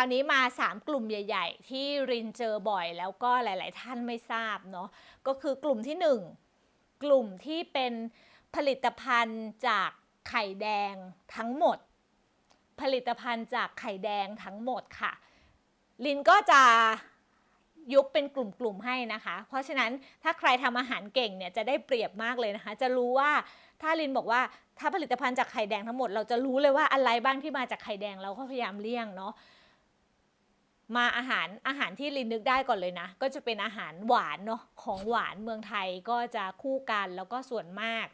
ราวนี้มา 3 กลุ่มใหญ่ ๆ ที่รินเจอบ่อยแล้วก็หลาย ๆ ท่านไม่ทราบเนาะก็คือกลุ่มที่ 1 กลุ่มที่เป็นผลิตภัณฑ์จากไข่แดงทั้งหมด ผลิตภัณฑ์จากไข่แดงทั้งหมดค่ะ ลินก็จะยุบเป็นกลุ่มๆให้นะคะ เพราะฉะนั้นถ้าใครทำอาหารเก่งเนี่ยจะได้เปรียบมากเลยนะคะ จะรู้ว่าถ้าลินบอกว่าถ้าผลิตภัณฑ์จากไข่แดงทั้งหมด เราจะรู้เลยว่าอะไรบ้างที่มาจากไข่แดงเราก็พยายามเลี่ยงเนาะ มาอาหารอาหารที่ลินนึกได้ก่อนเลยนะ ก็จะเป็นอาหารหวานเนาะของหวานเมืองไทยก็จะคู่กันแล้วก็ส่วนมาก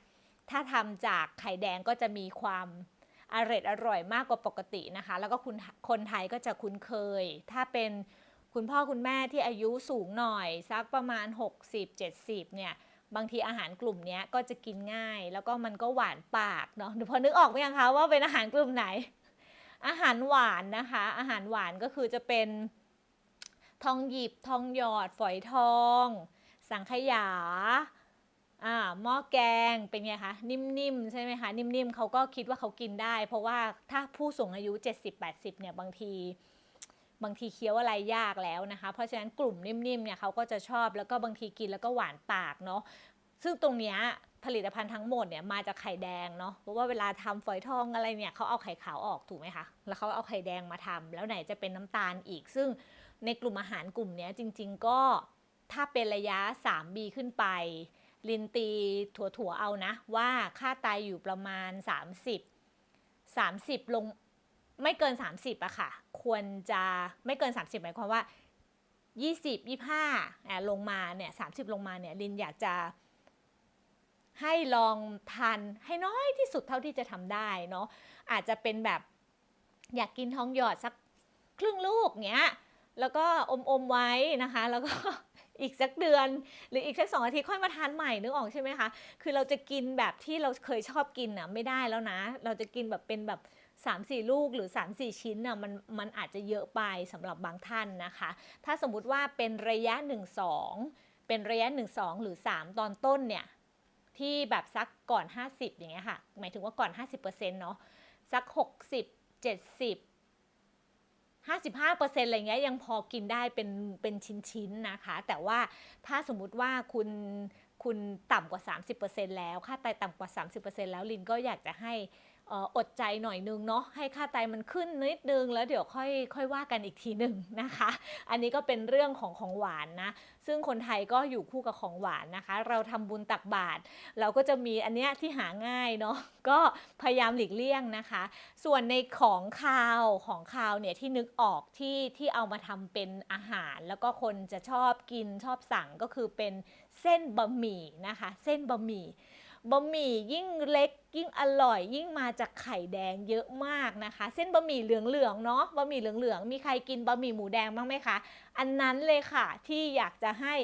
ถ้าทำจากไข่แดงก็จะมีความอร่อยอร่อยมากกว่าปกตินะคะ แล้วก็คุณคนไทยก็จะคุ้นเคย ถ้าเป็นคุณพ่อคุณแม่ที่อายุสูงหน่อย สักประมาณ 60-70 เนี่ยบางทีอาหารกลุ่มนี้ก็จะกินง่าย แล้วก็มันก็หวานปากเนาะเดี๋ยวพอนึกออกไหมคะว่าเป็นอาหารกลุ่มไหน อาหารหวานนะคะ อาหารหวานก็คือจะเป็นทองหยิบทองหยอดฝอยทอง สังขยาอ่าหม้อแกงเป็นไงคะ นิ่มๆ ใช่ไหมคะ นิ่มๆเขาก็คิดว่าเขากินได้ เพราะว่าถ้าผู้สูงอายุ 70-80 เนี่ยบางทีบางทีเคี้ยวอะไรยากแล้วนะคะ เพราะฉะนั้นกลุ่มนิ่มๆเนี่ยเขาก็จะชอบแล้วก็บางทีกินแล้วก็หวานปากเนาะซึ่งตรงเนี้ย ผลิตภัณฑ์ทั้งหมดเนี่ยมาจากไข่แดงเนาะเพราะว่าเวลาทำฝอยทองอะไรเนี่ยเขาเอาไข่ขาวออกถูกไหมคะแล้วเขาเอาไข่แดงมาทำแล้วไหนจะเป็นน้ำตาลอีก ซึ่งในกลุ่มอาหารกลุ่มนี้จริง ๆ ก็ถ้าเป็นระยะ 3B ขึ้นไป ลินตีถั่วๆเอานะ ว่าค่าไตยอยู่ประมาณ 30 30 ลงไม่เกิน 30อะค่ะ ควรจะไม่เกิน 30 หมายความว่า 20 25อะลงมาเนี่ย30 ลงมาเนี่ยลินอยากจะ ให้ลองทานให้น้อยที่สุดเท่าที่จะทำได้เนาะอาจจะเป็นแบบอยากกินทองหยอดสักครึ่งลูกเงี้ยแล้วก็อมอมๆไว้นะคะ แล้วก็อีกสักเดือน หรืออีกสักสองอาทิตย์ค่อยมาทานใหม่นึกออกใช่ไหมคะ คือเราจะกินแบบที่เราเคยชอบกินอะไม่ได้แล้วนะ เราจะกินแบบเป็นแบบ3 4 ลูกหรือ 3 4 ชิ้นน่ะมันมันอาจจะเยอะไปสำหรับบางท่านนะคะ ถ้าสมมุติว่าเป็นระยะ 1 2 เป็นระยะ 1 2 หรือ 3 ตอนต้นเนี่ย ที่แบบสักก่อน 50 อย่างเงี้ยค่ะ หมายถึงว่าก่อน 50%เนาะสัก 60 70 55%อะไรเงี้ยยังพอกินได้เป็นเป็นชิ้นๆนะคะ แต่ว่าถ้าสมมุติว่าคุณคุณต่ำกว่า 30%แล้ว ค่าไตต่ำกว่า 30%แล้วลินก็อยากจะให้ อดใจหน่อยนึงเนาะให้ค่าไตมันขึ้นนิดนึง แล้วเดี๋ยวค่อยค่อยว่ากันอีกทีหนึ่งนะคะ อันนี้ก็เป็นเรื่องของของหวานนะ ซึ่งคนไทยก็อยู่คู่กับของหวานนะคะ เราทำบุญตักบาตรเราก็จะมีอันเนี้ยที่หาง่ายเนาะก็พยายามหลีกเลี่ยงนะคะ ส่วนในของคาวของคาวเนี่ยที่นึกออกที่ที่เอามาทำเป็นอาหาร แล้วก็คนจะชอบกินชอบสั่งก็คือเป็นเส้นบะหมี่นะคะ เส้นบะหมี่ บะหมี่ยิ่งเล็กยิ่งอร่อย ยิ่งมาจากไข่แดงเยอะมากนะคะ เส้นบะหมี่เหลืองๆเนาะบะหมี่เหลืองๆมีใครกินบะหมี่หมูแดงบ้างไหมคะอันนั้นเลยค่ะที่อยากจะให้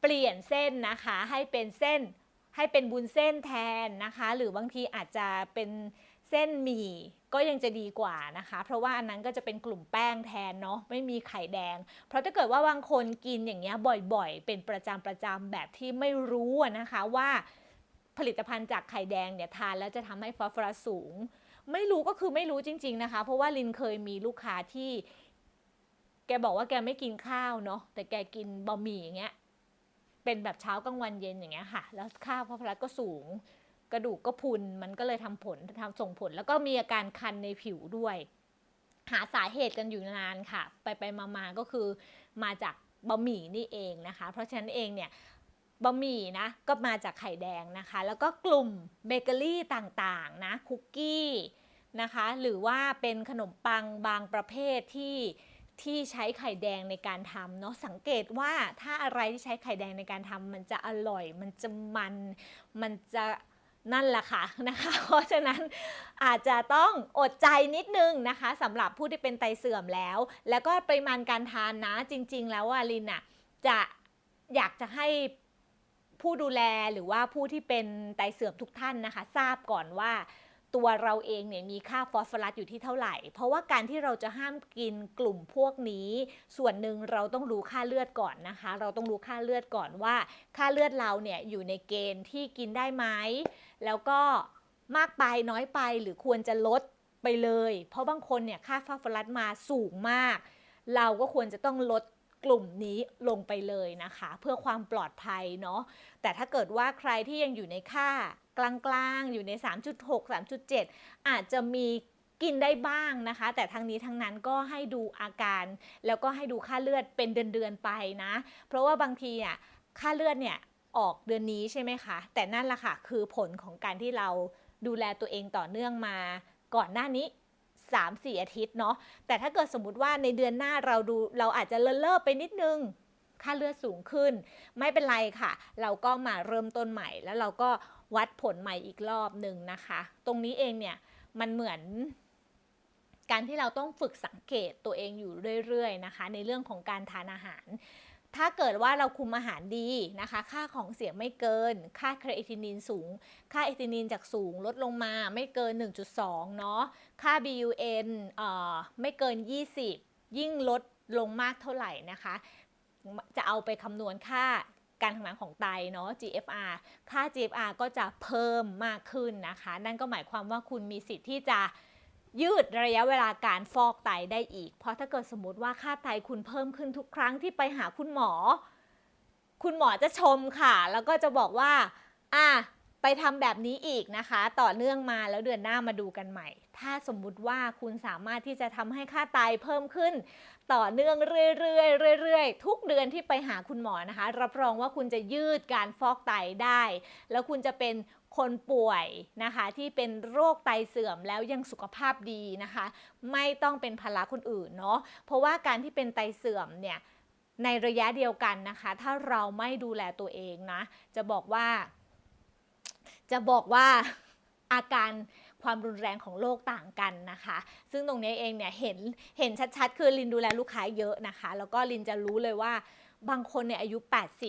เปลี่ยนเส้นนะคะให้เป็นเส้นให้เป็นบุญเส้นแทนนะคะ หรือบางทีอาจจะเป็นเส้นหมี่ ก็ยังจะดีกว่านะคะ เพราะว่าอันนั้นก็จะเป็นกลุ่มแป้งแทนเนาะไม่มีไข่แดง เพราะถ้าเกิดว่าบางคนกินอย่างเงี้ยบ่อยๆ เป็นประจำประจำแบบที่ไม่รู้นะคะว่าผลิตภัณฑ์จากไข่แดงเนี่ยทานแล้วจะทำให้ฟอสฟอรัสสูง ไม่รู้ก็คือไม่รู้จริง ๆนะคะ เพราะว่าลินเคยมีลูกค้าที่ แกบอกว่าแกไม่กินข้าวเนาะแต่แกกินบะหมี่อย่างเงี้ยเป็นแบบเช้ากลางวันเย็นอย่างเงี้ยค่ะ แล้วค่าฟอสฟอรัสก็สูง กระดูกก็พุนมันก็เลยทำผลทำส่งผล แล้วก็มีอาการคันในผิวด้วย หาสาเหตุกันอยู่นานค่ะ ไปไปมามาก็คือมาจากบะหมี่นี่เองนะคะ เพราะฉะนั้นเองเนี่ยบะหมี่นะก็มาจากไข่แดงนะคะ แล้วก็กลุ่มเบเกอรี่ต่างๆนะคุกกี้นะคะหรือว่าเป็นขนมปังบางประเภทที่ที่ใช้ไข่แดงในการทำเนาะสังเกตว่าถ้าอะไรที่ใช้ไข่แดงในการทำมันจะอร่อย มันจะมัน มันจะ นั่นแหละค่ะนะคะ เพราะฉะนั้นอาจจะต้องอดใจนิดนึงนะคะสำหรับผู้ที่เป็นไตเสื่อมแล้ว แล้วก็ปริมาณการทานนะจริง ๆ แล้วว่าลินอะจะอยากจะให้ผู้ดูแลหรือว่าผู้ที่เป็นไตเสื่อมทุกท่านนะคะ ทราบก่อนว่า ตัวเราเองเนี่ยมีค่าฟอสฟอรัสอยู่ที่เท่าไหร่ เพราะว่าการที่เราจะห้ามกินกลุ่มพวกนี้ ส่วนหนึ่งเราต้องรู้ค่าเลือดก่อนนะคะ เราต้องรู้ค่าเลือดก่อนว่า ค่าเลือดเราเนี่ยอยู่ในเกณฑ์ที่กินได้ไหมแล้วก็มากไปน้อยไปหรือควรจะลดไปเลย เพราะบางคนเนี่ยค่าฟอสฟอรัสมาสูงมาก เราก็ควรจะต้องลดกลุ่มนี้ลงไปเลยนะคะ เพื่อความปลอดภัยเนาะแต่ถ้าเกิดว่าใครที่ยังอยู่ในค่า กลางๆ อยู่ใน 3.6 3.7 อาจจะมีกินได้บ้างนะคะ แต่ทั้งนี้ทั้งนั้นก็ให้ดูอาการ แล้วก็ให้ดูค่าเลือดเป็นเดือนๆไปนะ เพราะว่าบางทีอะค่าเลือดเนี่ยออกเดือนนี้ใช่ไหมคะ แต่นั่นแหละค่ะคือผลของการที่เราดูแลตัวเองต่อเนื่องมาก่อนหน้านี้ 3 4 อาทิตย์เนาะแต่ถ้าเกิดสมมติว่าในเดือนหน้าเราดูเราอาจจะเลอะเลอะไปนิดนึงค่าเลือดสูงขึ้น ไม่เป็นไรค่ะ เราก็มาเริ่มต้นใหม่แล้วเราก็ วัดผลใหม่อีกรอบหนึ่งนะคะ ตรงนี้เองเนี่ยมันเหมือน การที่เราต้องฝึกสังเกตตัวเองอยู่เรื่อยๆนะคะ ในเรื่องของการทานอาหาร ถ้าเกิดว่าเราคุมอาหารดีนะคะ ค่าของเสียไม่เกิน ค่าครีเอทินินสูง ค่าเอทินินจากสูงลดลงมาไม่เกิน 1.2 เนาะค่า BUN เอ่อไม่เกิน 20 ยิ่งลดลงมากเท่าไหร่นะคะ จะเอาไปคำนวณค่า การทำงานของไตเนาะ GFR ค่า GFR ก็จะเพิ่มมากขึ้นนะคะ นั่นก็หมายความว่าคุณมีสิทธิ์ที่จะยืดระยะเวลาการฟอกไตได้อีก เพราะถ้าเกิดสมมติว่าค่าไตคุณเพิ่มขึ้นทุกครั้งที่ไปหาคุณหมอ คุณหมอจะชมค่ะ แล้วก็จะบอกว่า อะไปทำแบบนี้อีกนะคะ ต่อเนื่องมาแล้วเดือนหน้ามาดูกันใหม่ ถ้าสมมุติว่าคุณสามารถที่จะทำให้ค่าไตเพิ่มขึ้น ต่อเนื่องเรื่อยๆเรื่อยๆ ทุกเดือนที่ไปหาคุณหมอนะคะ รับรองว่าคุณจะยืดการฟอกไตได้ แล้วคุณจะเป็นคนป่วยนะคะที่เป็นโรคไตเสื่อมแล้วยังสุขภาพดีนะคะ ไม่ต้องเป็นภาระคนอื่นเนาะเพราะว่าการที่เป็นไตเสื่อมเนี่ยในระยะเดียวกันนะคะ ถ้าเราไม่ดูแลตัวเองนะ จะบอกว่า จะบอกว่าอาการ ความรุนแรงของโรคต่างกันนะคะ ซึ่งตรงนี้เองเนี่ยเห็นเห็นชัดๆ คือลินดูแลลูกค้าเยอะนะคะ แล้วก็ลินจะรู้เลยว่าบางคนเนี่ยอายุ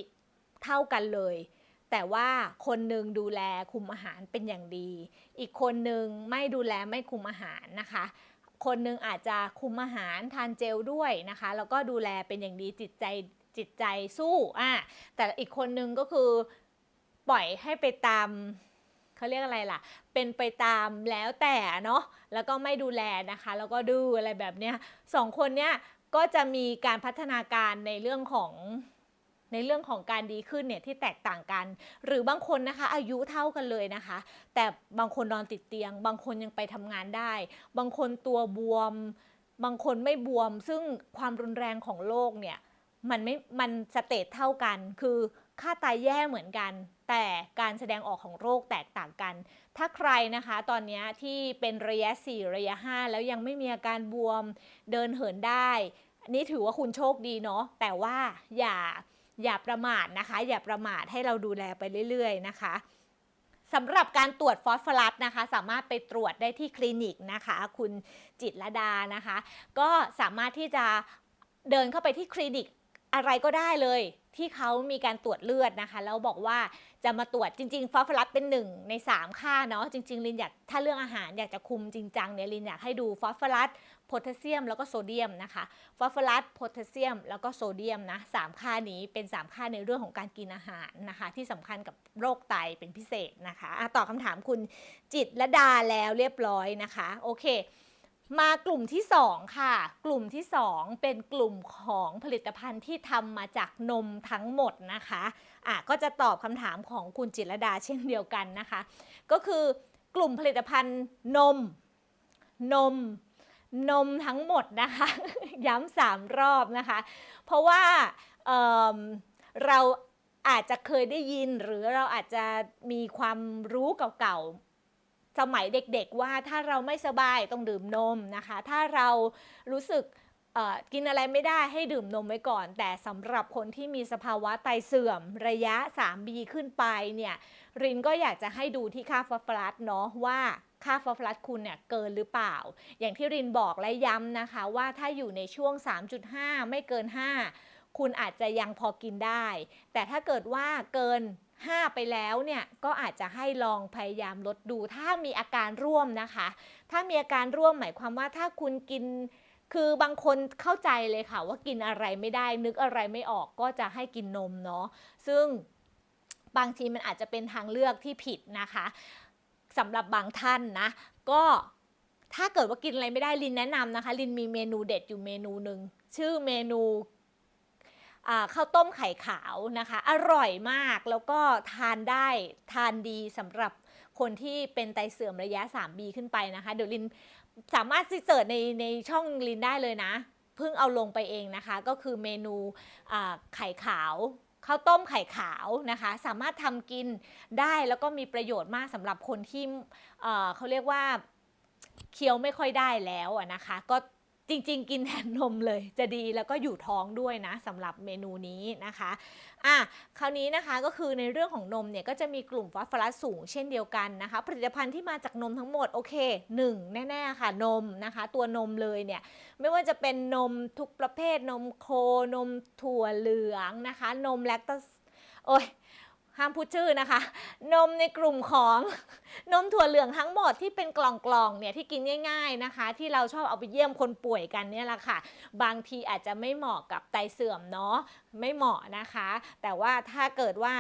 80 เท่ากันเลย แต่ว่าคนหนึ่งดูแลคุมอาหารเป็นอย่างดี อีกคนหนึ่งไม่ดูแลไม่คุมอาหารนะคะคนหนึ่งอาจจะคุมอาหารทานเจลด้วยนะคะ แล้วก็ดูแลเป็นอย่างดีจิตใจจิตใจสู้อะแต่อีกคนนึงก็คือปล่อยให้ไปตาม เขาเรียกอะไรล่ะ เป็นไปตามแล้วแต่เนาะแล้วก็ไม่ดูแลนะคะ แล้วก็ดื้ออะไรแบบเนี้ยสองคนเนี้ยก็จะมีการพัฒนาการในเรื่องของในเรื่องของการดีขึ้นเนี่ยที่แตกต่างกัน หรือบางคนนะคะ อายุเท่ากันเลยนะคะ แต่บางคนนอนติดเตียง บางคนยังไปทำงานได้ บางคนตัวบวม บางคนไม่บวม ซึ่งความรุนแรงของโรคเนี่ยมันไม่มันสเตจเท่ากัน คือค่าตายแย่เหมือนกัน แต่การแสดงออกของโรคแตกต่างกัน ถ้าใครนะคะตอนนี้ที่เป็นระยะ 4 ระยะ 5 แล้วยังไม่มีอาการบวมเดินเหินได้นนี้ถือว่าคุณโชคดีเนาะ แต่ว่าอย่าอย่าประมาทนะคะ อย่าประมาทให้เราดูแลไปเรื่อย ๆ นะคะสำหรับการตรวจฟอสฟอรัสนะคะ สามารถไปตรวจได้ที่คลินิกนะคะ คุณจิตรดานะคะ ก็สามารถที่จะเดินเข้าไปที่คลินิกอะไรก็ได้เลยที่เขามีการตรวจเลือดนะคะ แล้วบอกว่า จะมาตรวจจริงๆฟอสฟอรัสเป็นหนึ่งใน3ค่าเนาะจริงๆลินอยากถ้าเรื่องอาหารอยากจะคุมจริงจังเนี่ยลินอยากให้ดูฟอสฟอรัสโพแทสเซียมแล้วก็โซเดียมนะคะฟอสฟอรัสโพแทสเซียม แล้วก็โซเดียมนะสามค่านี้เป็น3ค่าในเรื่องของการกินอาหารนะคะ ที่สำคัญกับโรคไตเป็นพิเศษนะคะอะตอบคำถามคุณจิตรลดาแล้วเรียบร้อยนะคะโอเค มากลุ่มที่ 2 ค่ะ กลุ่มที่ 2 เป็นกลุ่มของผลิตภัณฑ์ที่ทำมาจากนมทั้งหมดนะคะอะก็จะตอบคำถามของคุณจิตรดาเช่นเดียวกันนะคะ ก็คือกลุ่มผลิตภัณฑ์นม นม นมทั้งหมดนะคะ ย้ำสามรอบนะคะ เพราะว่าเเราอาจจะเคยได้ยินหรือเราอาจจะมีความรู้เก่าๆ สมัยเด็กๆว่าถ้าเราไม่สบายต้องดื่มนมนะคะ ถ้าเรารู้สึกกินอะไรไม่ได้ให้ดื่มนมไว้ก่อน แต่สำหรับคนที่มีสภาวะไตเสื่อมระยะ 3B ขึ้นไปเนี่ยรินก็อยากจะให้ดูที่ค่าฟอสฟอรัสเนาะว่าค่าฟอสฟอรัสคุณเนี่ยเกินหรือเปล่า อย่างที่รินบอกและย้ำนะคะ ว่าถ้าอยู่ในช่วง 3.5 ไม่เกิน 5 คุณอาจจะยังพอกินได้ แต่ถ้าเกิดว่าเกิน 5 ไปแล้วเนี่ยก็อาจจะให้ลองพยายามลดดู ถ้ามีอาการร่วมนะคะ ถ้ามีอาการร่วมหมายความว่าถ้าคุณกินคือบางคนเข้าใจเลยค่ะว่ากินอะไรไม่ได้ นึกอะไรไม่ออกก็จะให้กินนมเนาะซึ่งบางทีมันอาจจะเป็นทางเลือกที่ผิดนะคะสำหรับบางท่านนะก็ถ้าเกิดว่ากินอะไรไม่ได้ลินแนะนำนะคะ ลินมีเมนูเด็ดอยู่เมนูหนึ่งชื่อเมนู ข้าวต้มไข่ขาวนะคะ อร่อยมากแล้วก็ทานได้ทานดีสำหรับคนที่เป็นไตเสื่อมระยะ 3B ขึ้นไปนะคะ เดี๋ยวลินสามารถเสิร์ชในในช่องลินได้เลยนะ เพิ่งเอาลงไปเองนะคะ ก็คือเมนูไข่ขาวข้าวต้มไข่ขาวนะคะ สามารถทำกินได้แล้วก็มีประโยชน์มากสำหรับคนที่เขาเรียกว่าเคี้ยวไม่ค่อยได้แล้วนะคะ ก็ จริง ๆ กินแทนนมเลยจะดีแล้วก็อยู่ท้องด้วยนะสำหรับเมนูนี้นะคะอะคราวนี้นะคะก็คือในเรื่องของนมเนี่ยก็จะมีกลุ่มฟอสฟอรัสสูงเช่นเดียวกันนะคะ ผลิตภัณฑ์ที่มาจากนมทั้งหมดโอเคหนึ่งแน่ๆค่ะนมนะคะ ตัวนมเลยเนี่ยไม่ว่าจะเป็นนมทุกประเภทนมโคนมถั่วเหลืองนะคะ นมแลคโตสโอ้ย ห้ามพูดชื่อนะคะ นมในกลุ่มของนมถั่วเหลืองทั้งหมดที่เป็นกล่องๆเนี่ยที่กินง่าย ๆนะคะ ที่เราชอบเอาไปเยี่ยมคนป่วยกันเนี่ยแหละค่ะ บางทีอาจจะไม่เหมาะกับไตเสื่อมเนาะไม่เหมาะนะคะ แต่ว่าถ้าเกิดว่า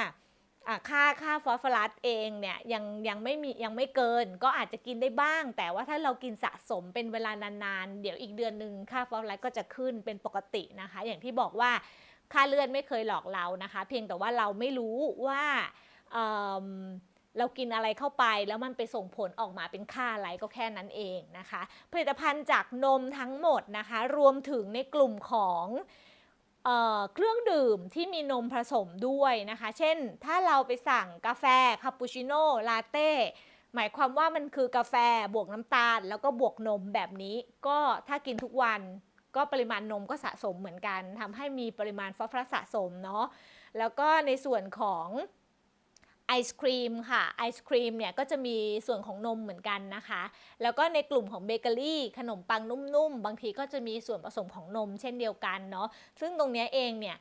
ค่าค่าฟอสฟอรัสเองเนี่ยยังยังไม่มียังไม่เกิน ก็อาจจะกินได้บ้าง แต่ว่าถ้าเรากินสะสมเป็นเวลานานๆ เดี๋ยวอีกเดือนหนึ่งค่าฟอสฟอรัสก็จะขึ้นเป็นปกตินะคะ อย่างที่บอกว่า ค่าเลือดไม่เคยหลอกเรานะคะ เพียงแต่ว่าเราไม่รู้ว่าเเรากินอะไรเข้าไปแล้วมันไปส่งผลออกมาเป็นค่าอะไรก็แค่นั้นเองนะคะ ผลิตภัณฑ์จากนมทั้งหมดนะคะ รวมถึงในกลุ่มของเเครื่องดื่มที่มีนมผสมด้วยนะคะ เช่น ถ้าเราไปสั่งกาแฟคาปูชิโน่ลาเต้หมายความว่ามันคือกาแฟบวกน้ำตาล แล้วก็บวกนมแบบนี้ ก็ถ้ากินทุกวัน ก็ปริมาณนมก็สะสมเหมือนกันทำให้มีปริมาณฟอสฟอรัสสะสมเนาะแล้วก็ในส่วนของไอศครีมค่ะไอศครีมเนี่ยก็จะมีส่วนของนมเหมือนกันนะคะ แล้วก็ในกลุ่มของเบเกอรี่ขนมปังนุ่มๆ บางทีก็จะมีส่วนผสมของนมเช่นเดียวกันเนาะซึ่งตรงนี้เองเนี่ย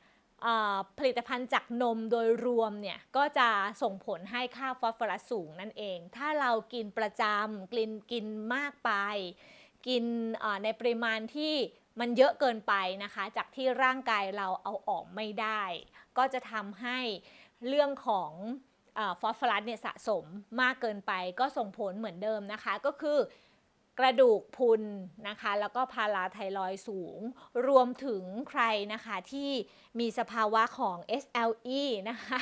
ผลิตภัณฑ์จากนมโดยรวมเนี่ยก็จะส่งผลให้ค่าฟอสฟอรัสสูงนั่นเอง ถ้าเรากินประจำกินกินมากไป กินในปริมาณที่ มันเยอะเกินไปนะคะ จากที่ร่างกายเราเอาออกไม่ได้ ก็จะทำให้เรื่องของอฟอสฟอรัสเนี่ยสะสมมากเกินไปก็ส่งผลเหมือนเดิมนะคะ ก็คือกระดูกพุนนะคะ แล้วก็พาราไทรอยสูง รวมถึงใครนะคะที่มีสภาวะของ SLE นะคะ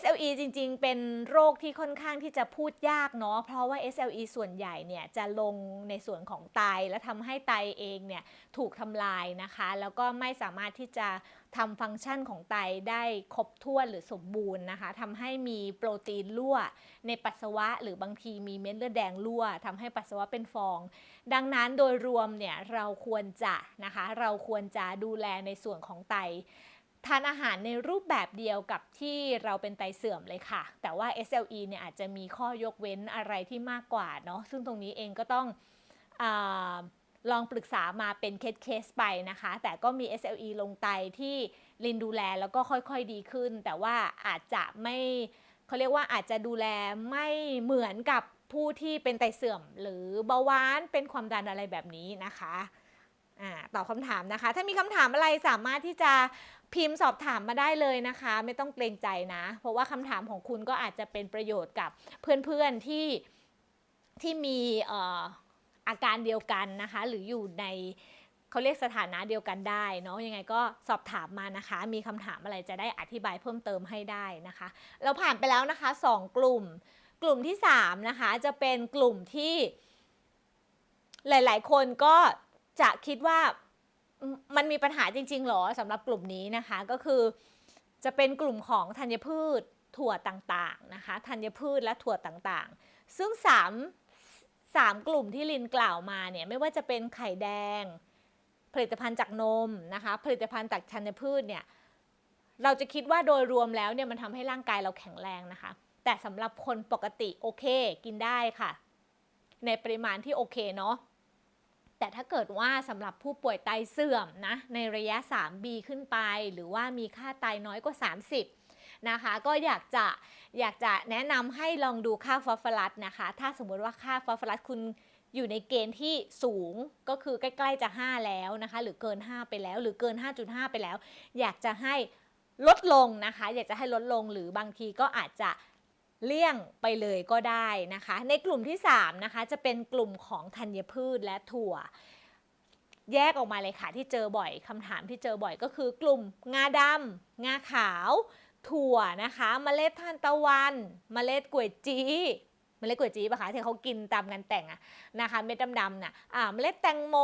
SLE จริงๆ เป็นโรคที่ค่อนข้างที่จะพูดยากเนาะ เพราะว่า SLE ส่วนใหญ่เนี่ยจะลงในส่วนของไต และทำให้ไตเองเนี่ยถูกทำลายนะคะ แล้วก็ไม่สามารถที่จะทำฟังก์ชันของไตได้ครบถ้วนหรือสมบูรณ์นะคะทำให้มีโปรตีนรั่วในปัสสาวะ หรือบางทีมีเม็ดเลือดแดงรั่วทำให้ปัสสาวะเป็นฟอง ดังนั้นโดยรวมเนี่ยเราควรจะนะคะเราควรจะดูแลในส่วนของไต ทานอาหารในรูปแบบเดียวกับที่เราเป็นไตเสื่อมเลยค่ะ แต่ว่า SLE เนี่ยอาจจะมีข้อยกเว้นอะไรที่มากกว่าเนาะซึ่งตรงนี้เองก็ต้องอลองปรึกษามาเป็นเคสเคสไปนะคะ แต่ก็มี SLE ลงไตที่ลินดูแลแล้วก็ค่อยๆดีขึ้น แต่ว่าอาจจะไม่เขาเรียกว่าอาจจะดูแลไม่เหมือนกับผู้ที่เป็นไตเสื่อม หรือเบาหวานเป็นความดันอะไรแบบนี้นะคะอตอบคำถามนะคะ ถ้ามีคำถามอะไรสามารถที่จะ พิมพ์สอบถามมาได้เลยนะคะ ไม่ต้องเกรงใจนะ เพราะว่าคำถามของคุณก็อาจจะเป็นประโยชน์กับเพื่อนๆที่ที่มีอาการเดียวกันนะคะ หรืออยู่ในเขาเรียกสถานะเดียวกันได้เนาะยังไงก็สอบถามมานะคะ มีคำถามอะไรจะได้อธิบายเพิ่มเติมให้ได้นะคะ เราผ่านไปแล้วนะคะสองกลุ่ม กลุ่มที่สามนะคะ จะเป็นกลุ่มที่หลาย ๆ คนก็จะคิดว่า มันมีปัญหาจริง ๆ หรอสำหรับกลุ่มนี้นะคะ ก็คือจะเป็นกลุ่มของธัญพืชถั่วต่างๆนะคะธัญพืชและถั่วต่างๆ ซึ่งสามสามกลุ่มที่ลินกล่าวมาเนี่ยไม่ว่าจะเป็นไข่แดง ผลิตภัณฑ์จากนมนะคะผลิตภัณฑ์จากธัญพืชเนี่ยเราจะคิดว่าโดยรวมแล้วเนี่ยมันทำให้ร่างกายเราแข็งแรงนะคะ แต่สำหรับคนปกติโอเคกินได้ค่ะ ในปริมาณที่โอเคเนาะ แต่ถ้าเกิดว่าสำหรับผู้ป่วยไตเสื่อมนะในระยะ 3B ขึ้นไป หรือว่ามีค่าไตน้อยกว่า 30นะคะก็อยากจะอยากจะแนะนำให้ลองดูค่าฟอสฟอรัสนะคะ ถ้าสมมติว่าค่าฟอสฟอรัสคุณอยู่ในเกณฑ์ที่สูงก็คือใกล้ๆจะ 5 แล้วนะคะ หรือเกิน 5 ไปแล้ว หรือเกิน 5.5 ไปแล้ว อยากจะให้ลดลงนะคะ อยากจะให้ลดลงหรือบางทีก็อาจจะ เลี่ยงไปเลยก็ได้นะคะ ในกลุ่มที่3นะคะจะเป็นกลุ่มของธัญพืชและถั่ว แยกออกมาเลยค่ะที่เจอบ่อยคำถามที่เจอบ่อยก็คือกลุ่มงาดำงาขาว ถั่วนะคะเมล็ดทานตะวันเมล็ดกล้วยจีเมล็ดกล้วยจีปะคะที่เขากินตามงานแต่งอะนะคะ เม็ดดำๆน่ะอ่าเมล็ดแตงโม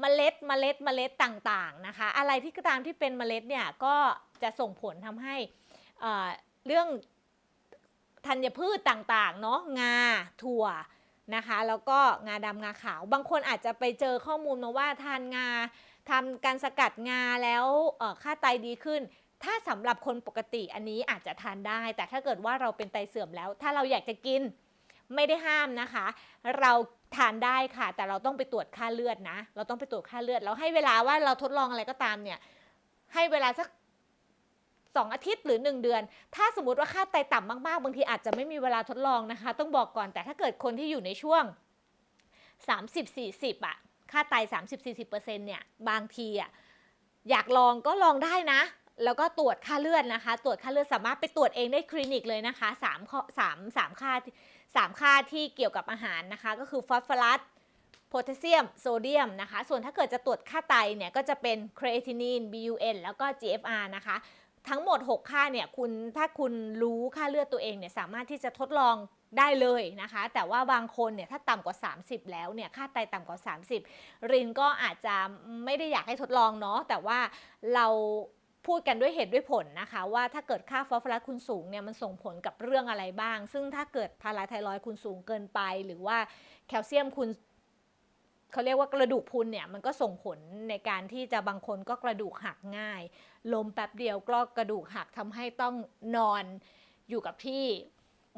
เมล็ดเมล็ดเมล็ดต่างๆนะคะ อะไรที่ก็ตามที่เป็นเมล็ดเนี่ยก็จะส่งผลทำให้เรื่อง ธัญพืชต่างๆเนาะงาถั่วนะคะ แล้วก็งาดำงาขาว บางคนอาจจะไปเจอข้อมูลมาว่าทานงาทำการสกัดงาแล้วค่าไตดีขึ้น ถ้าสำหรับคนปกติอันนี้อาจจะทานได้ แต่ถ้าเกิดว่าเราเป็นไตเสื่อมแล้ว ถ้าเราอยากจะกินไม่ได้ห้ามนะคะ เราทานได้ค่ะ แต่เราต้องไปตรวจค่าเลือดนะ เราต้องไปตรวจค่าเลือด แล้วให้เวลาว่าเราทดลองอะไรก็ตามเนี่ย ให้เวลาสัก สองอาทิตย์หรือ 1 เดือน ถ้าสมมติว่าค่าไตต่ำมากๆ บางทีอาจจะไม่มีเวลาทดลองนะคะ ต้องบอกก่อนแต่ถ้าเกิดคนที่อยู่ในช่วง 30-40อะค่าไต 30-40%เนี่ยบางทีอะอยากลองก็ลองได้นะ แล้วก็ตรวจค่าเลือดนะคะ ตรวจค่าเลือดสามารถไปตรวจเองได้คลินิกเลยนะคะ3ข้อ3 3ค่า3ค่าที่เกี่ยวกับอาหารนะคะ ก็คือฟอสฟอรัสโพแทสเซียมโซเดียมนะคะ ส่วนถ้าเกิดจะตรวจค่าไตเนี่ยก็จะเป็นครีเอทินิน BUN แล้วก็ GFR นะคะ ทั้งหมด 6 ค่าเนี่ยคุณถ้าคุณรู้ค่าเลือดตัวเองเนี่ยสามารถที่จะทดลองได้เลยนะคะ แต่ว่าบางคนเนี่ยถ้าต่ำกว่า 30 แล้วเนี่ยค่าไตต่ำกว่า 30 รินก็อาจจะไม่ได้อยากให้ทดลองเนาะแต่ว่าเราพูดกันด้วยเหตุด้วยผลนะคะ ว่าถ้าเกิดค่าฟอสฟอรัสคุณสูงเนี่ยมันส่งผลกับเรื่องอะไรบ้าง ซึ่งถ้าเกิดพาราไทรอยคุณสูงเกินไป หรือว่าแคลเซียมคุณเขาเรียกว่ากระดูกพุนเนี่ยมันก็ส่งผลในการที่จะบางคนก็กระดูกหักง่าย ลมแป๊บเดียวก็กระดูกหักทำให้ต้องนอนอยู่กับที่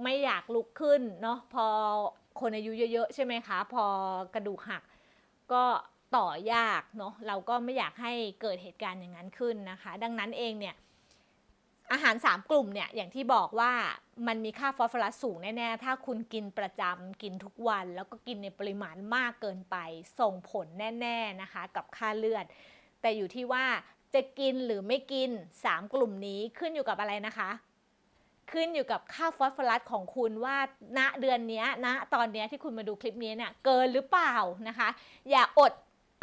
ไม่อยากลุกขึ้นเนาะพอคนอายุเยอะๆใช่ไหมคะ พอกระดูกหักก็ต่อยากเนาะเราก็ไม่อยากให้เกิดเหตุการณ์อย่างนั้นขึ้นนะคะ ดังนั้นเองเนี่ยอาหาร 3 กลุ่มเนี่ยอย่างที่บอกว่ามันมีค่าฟอสฟอรัสสูงแน่ๆ ถ้าคุณกินประจำกินทุกวัน แล้วก็กินในปริมาณมากเกินไป ส่งผลแน่ ๆนะคะ กับค่าเลือด แต่อยู่ที่ว่า จะกินหรือไม่กิน 3 กลุ่มนี้ขึ้นอยู่กับอะไรนะคะ ขึ้นอยู่กับค่าฟอสฟอรัสของคุณว่าณเดือนนี้ณตอนนี้ที่คุณมาดูคลิปนี้เนี่ยเกินหรือเปล่านะคะ อย่าอด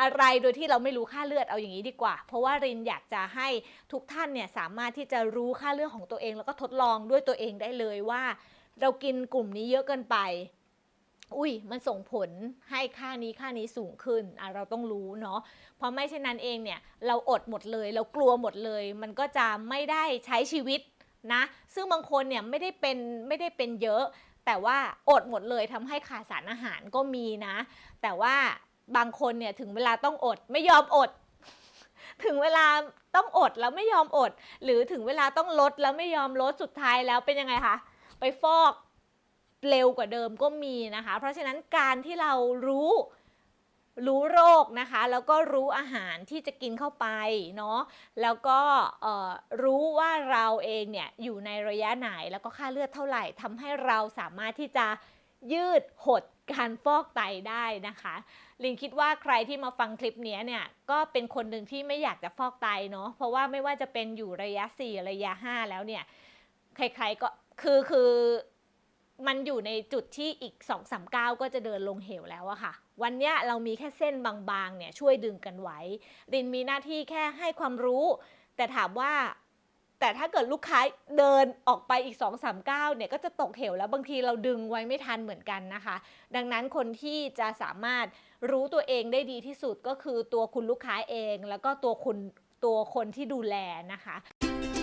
อะไรโดยที่เราไม่รู้ค่าเลือดเอาอย่างนี้ดีกว่า เพราะว่ารินอยากจะให้ทุกท่านเนี่ยสามารถที่จะรู้ค่าเลือดของตัวเอง แล้วก็ทดลองด้วยตัวเองได้เลยว่า เรากินกลุ่มนี้เยอะเกินไป อุ้ยมันส่งผลให้ค่านี้ค่านี้สูงขึ้นอะเราต้องรู้เนาะเพราะไม่เช่นนั้นเองเนี่ยเราอดหมดเลย เรากลัวหมดเลย มันก็จะไม่ได้ใช้ชีวิตนะซึ่งบางคนเนี่ยไม่ได้เป็นไม่ได้เป็นเยอะ แต่ว่าอดหมดเลยทำให้ขาดสารอาหารก็มีนะ แต่ว่าบางคนเนี่ยถึงเวลาต้องอดไม่ยอมอด ถึงเวลาต้องอดแล้วไม่ยอมอด หรือถึงเวลาต้องลดแล้วไม่ยอมลดสุดท้ายแล้วเป็นยังไงคะไปฟอก เร็วกว่าเดิมก็มีนะคะ เพราะฉะนั้นการที่เรารู้รู้โรคนะคะ แล้วก็รู้อาหารที่จะกินเข้าไปเนาะแล้วก็รู้ว่าเราเองเนี่ยอยู่ในระยะไหนแล้วก็ค่าเลือดเท่าไหร่ทำให้เราสามารถที่จะยืดหดการฟอกไตได้นะคะ ลินคิดว่าใครที่มาฟังคลิปนี้เนี่ยก็เป็นคนหนึ่งที่ไม่อยากจะฟอกไตเนาะเพราะว่าไม่ว่าจะเป็นอยู่ระยะ 4 ระยะ 5 แล้วเนี่ยใครๆก็คือคือ มันอยู่ในจุดที่อีก 2 3 9 ก็จะเดินลงเหวแล้วอะค่ะ วันเนี้ยเรามีแค่เส้นบางๆเนี่ยช่วยดึงกันไว้ รินมีหน้าที่แค่ให้ความรู้ แต่ถามว่า แต่ถ้าเกิดลูกค้าเดินออกไปอีก 2 3 9เนี่ยก็จะตกเหวแล้วบางทีเราดึงไว้ไม่ทันเหมือนกันนะคะ ดังนั้นคนที่จะสามารถรู้ตัวเองได้ดีที่สุดก็คือตัวคุณลูกค้าเอง แล้วก็ตัวคุณตัวคนที่ดูแลนะคะ